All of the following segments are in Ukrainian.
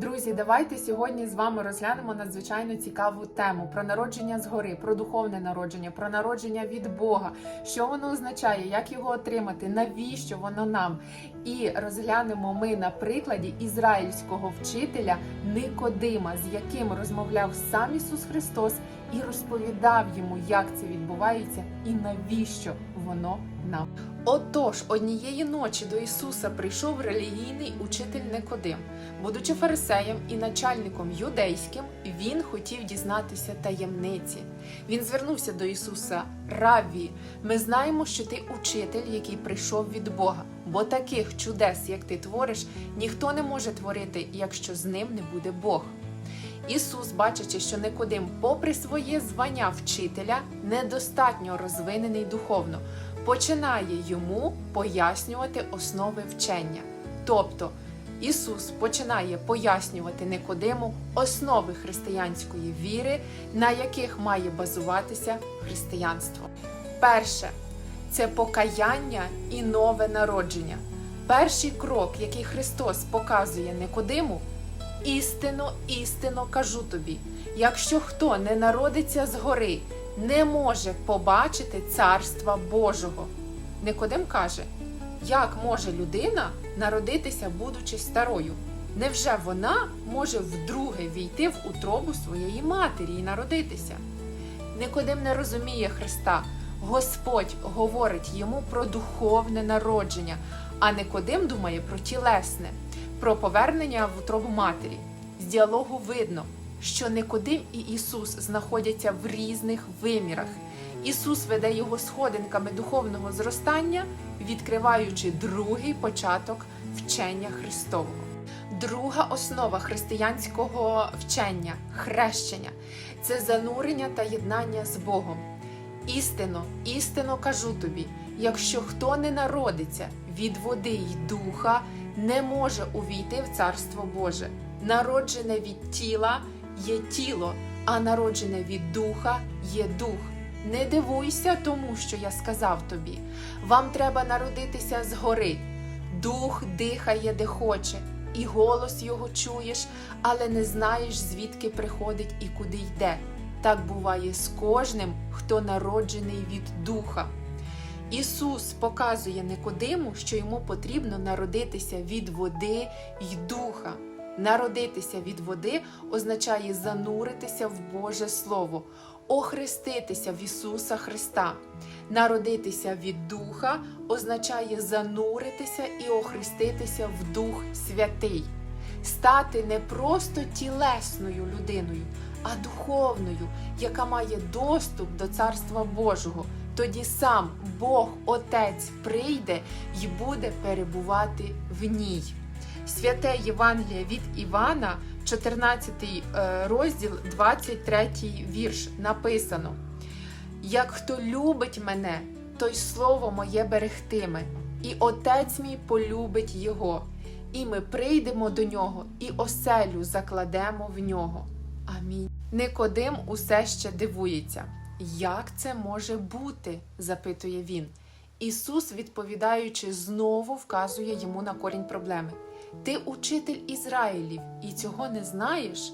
Друзі, давайте сьогодні з вами розглянемо надзвичайно цікаву тему про народження згори, про духовне народження, про народження від Бога, що воно означає, як його отримати, навіщо воно нам. І розглянемо ми на прикладі ізраїльського вчителя Никодима, з яким розмовляв сам Ісус Христос і розповідав йому, як це відбувається і навіщо воно нам. Отож, однієї ночі до Ісуса прийшов релігійний учитель Никодим. Будучи фарисеєм і начальником юдейським, він хотів дізнатися таємниці. Він звернувся до Ісуса Равві, ми знаємо, що ти учитель, який прийшов від Бога, бо таких чудес, як ти твориш, ніхто не може творити, якщо з ним не буде Бог. Ісус, бачачи, що Никодим, попри своє звання вчителя, недостатньо розвинений духовно, починає йому пояснювати основи вчення. Тобто Ісус починає пояснювати Никодиму основи християнської віри, на яких має базуватися християнство. Перше це покаяння і нове народження. Перший крок, який Христос показує Никодиму, істинно, істинно кажу тобі: якщо хто не народиться згори, не може побачити царства Божого. Никодим каже, як може людина народитися, будучи старою? Невже вона може вдруге війти в утробу своєї матері і народитися? Никодим не розуміє Христа. Господь говорить йому про духовне народження, а Никодим думає про тілесне, про повернення в утробу матері. З діалогу видно, що Никодим і Ісус знаходяться в різних вимірах. Ісус веде його сходинками духовного зростання, відкриваючи другий початок вчення Христового. Друга основа християнського вчення хрещення це занурення та єднання з Богом. Істинно, істинно кажу тобі: якщо хто не народиться від води й духа, не може увійти в Царство Боже. Народжене від тіла є тіло, а народжене від духа є дух. Не дивуйся тому, що я сказав тобі. Вам треба народитися згори. Дух дихає, де хоче, і голос його чуєш, але не знаєш, звідки приходить і куди йде. Так буває з кожним, хто народжений від духа. Ісус показує Никодиму, що йому потрібно народитися від води й духа. Народитися від води означає зануритися в Боже Слово, охреститися в Ісуса Христа. Народитися від Духа означає зануритися і охреститися в Дух Святий, стати не просто тілесною людиною, а духовною, яка має доступ до Царства Божого. Тоді сам Бог Отець прийде і буде перебувати в ній. Святе Євангеліє від Івана, 14 е, розділ, 23 вірш, написано: Як хто любить мене, той слово моє берегтиме, і Отець мій полюбить його, і ми прийдемо до нього, і оселю закладемо в нього. Амінь. Никодим усе ще дивується. Як це може бути? запитує він. Ісус, відповідаючи, знову вказує йому на корінь проблеми. Ти учитель Ізраїлів і цього не знаєш?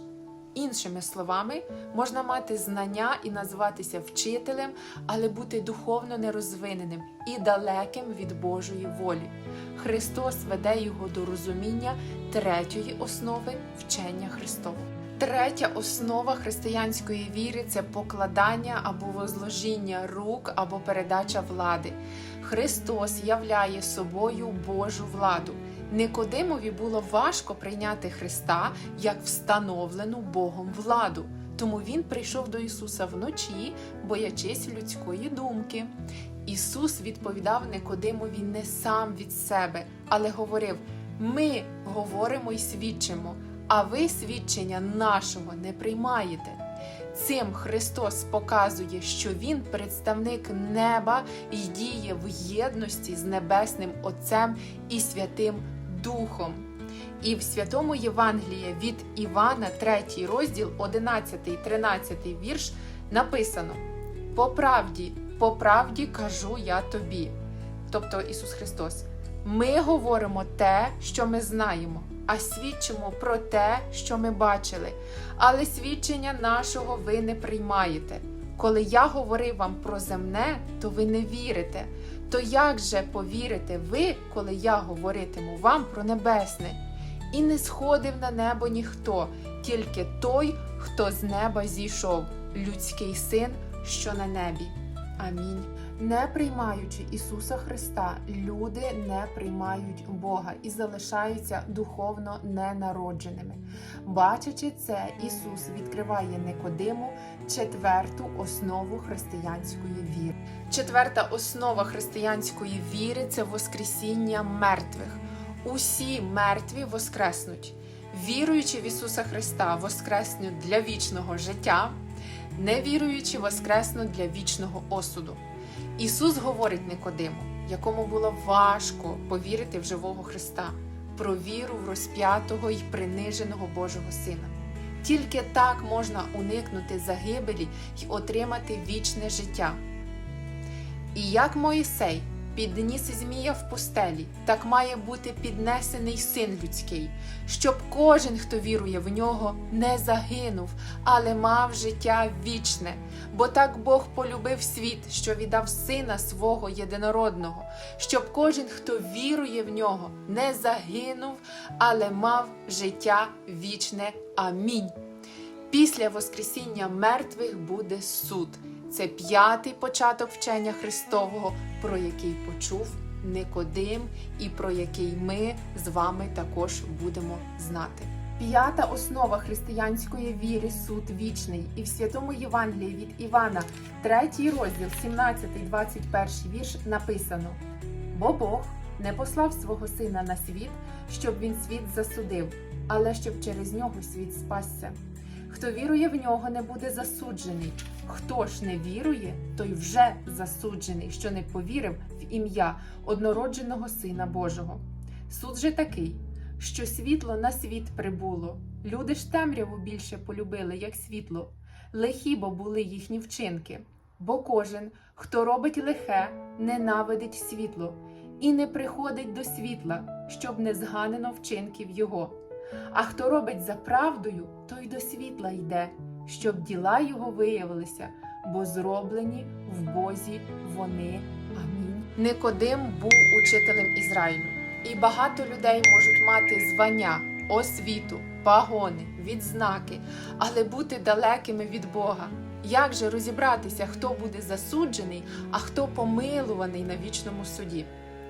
Іншими словами, можна мати знання і називатися вчителем, але бути духовно нерозвиненим і далеким від Божої волі. Христос веде його до розуміння третьої основи вчення Христового. Третя основа християнської віри це покладання або возложіння рук або передача влади. Христос являє собою Божу владу. Никодимові було важко прийняти Христа як встановлену Богом владу. Тому він прийшов до Ісуса вночі, боячись людської думки. Ісус відповідав Никодимові не сам від себе, але говорив: Ми говоримо й свідчимо, а ви свідчення нашого не приймаєте. Цим Христос показує, що Він представник неба і діє в єдності з Небесним Отцем і Святим Духом. І в святому Євангелії від Івана, 3 розділ, 11, 13 вірш написано: По правді, по правді кажу я тобі. Тобто Ісус Христос, ми говоримо те, що ми знаємо, а свідчимо про те, що ми бачили. Але свідчення нашого ви не приймаєте. Коли я говорив вам про земне, то ви не вірите. То як же повірите ви, коли я говоритиму вам про небесне? І не сходив на небо ніхто, тільки той, хто з неба зійшов, людський син, що на небі. Амінь. Не приймаючи Ісуса Христа, люди не приймають Бога і залишаються духовно ненародженими. Бачачи це, Ісус відкриває Никодиму четверту основу християнської віри. Четверта основа християнської віри це Воскресіння мертвих. Усі мертві воскреснуть. Віруючи в Ісуса Христа, воскреснуть для вічного життя, невіруючи воскреснуть для вічного осуду. Ісус говорить Никодиму, якому було важко повірити в живого Христа, про віру в розп'ятого і приниженого Божого Сина. Тільки так можна уникнути загибелі й отримати вічне життя. І як Моїсей підніс змія в пустелі, так має бути піднесений син людський, щоб кожен, хто вірує в нього, не загинув, але мав життя вічне. Бо так Бог полюбив світ, що віддав сина свого єдинородного, щоб кожен, хто вірує в нього, не загинув, але мав життя вічне. Амінь. Після Воскресіння мертвих буде суд. Це п'ятий початок вчення Христового, про який почув Никодим і про який ми з вами також будемо знати. П'ята основа християнської віри суд вічний. І в святому Євангелії від Івана, третій розділ, 17-21 вірш написано: Бо Бог не послав свого сина на світ, щоб він світ засудив, але щоб через нього світ спасся. Хто вірує в нього, не буде засуджений. Хто ж не вірує, той вже засуджений, що не повірив в ім'я однородженого Сина Божого. Суд же такий, що світло на світ прибуло. Люди ж темряву більше полюбили, як світло. Лихі бо були їхні вчинки. Бо кожен, хто робить лихе, ненавидить світло і не приходить до світла, щоб не зганено вчинків його. А хто робить за правдою, той до світла йде, щоб діла його виявилися, бо зроблені в Бозі вони. Амінь. Никодим був учителем Ізраїлю, і багато людей можуть мати звання, освіту, пагони, відзнаки, але бути далекими від Бога. Як же розібратися, хто буде засуджений, а хто помилуваний на вічному суді?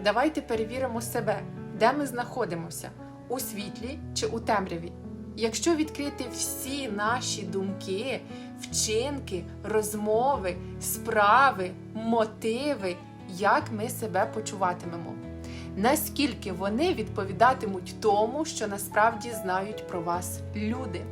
Давайте перевіримо себе, де ми знаходимося у світлі чи у темряві. Якщо відкрити всі наші думки, вчинки, розмови, справи, мотиви, як ми себе почуватимемо, наскільки вони відповідатимуть тому, що насправді знають про вас люди.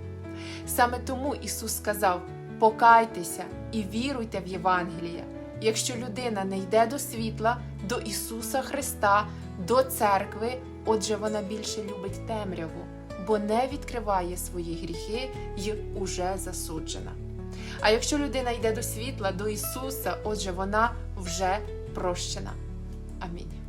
Саме тому Ісус сказав: покайтеся і віруйте в Євангеліє. Якщо людина не йде до світла, до Ісуса Христа, до церкви, отже, вона більше любить темряву, бо не відкриває свої гріхи й уже засуджена. А якщо людина йде до світла, до Ісуса, отже, вона вже прощена. Амінь.